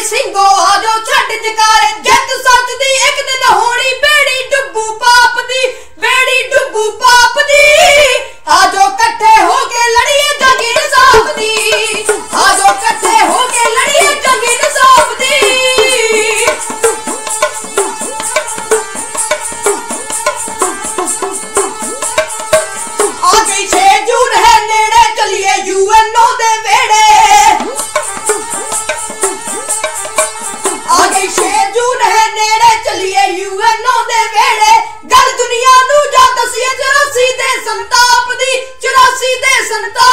ਜੋ ਭਾਰੇ ਸਿੰਘੋ ਜੋ ਛੱਡ ਜਕਾਰੇ। ਜਿੱਤ ਸੱਚ ਦੀ ਇੱਕ ਦਿਨ ਹੋਣੀ ਬੇੜੀ ਡੁੱਬੂ ਪਾਪ ਦੀ ਬੇੜੀ ਡੁੱਬੂ ਪਾਪ ਦੀ। ਆਜੋ ਇਕੱਠੇ ਹੋ ਕੇ ਲੜੀਏ ਜੰਗ ਇਨਸਾਫ ਦੀ। ਆਜੋ ਇਕੱਠੇ ਹੋ ਕੇ ਲੜੀਏ ਜੰਗ ਇਨਸਾਫ ਦੀ। ਆ ਗਈ 6 son the thought.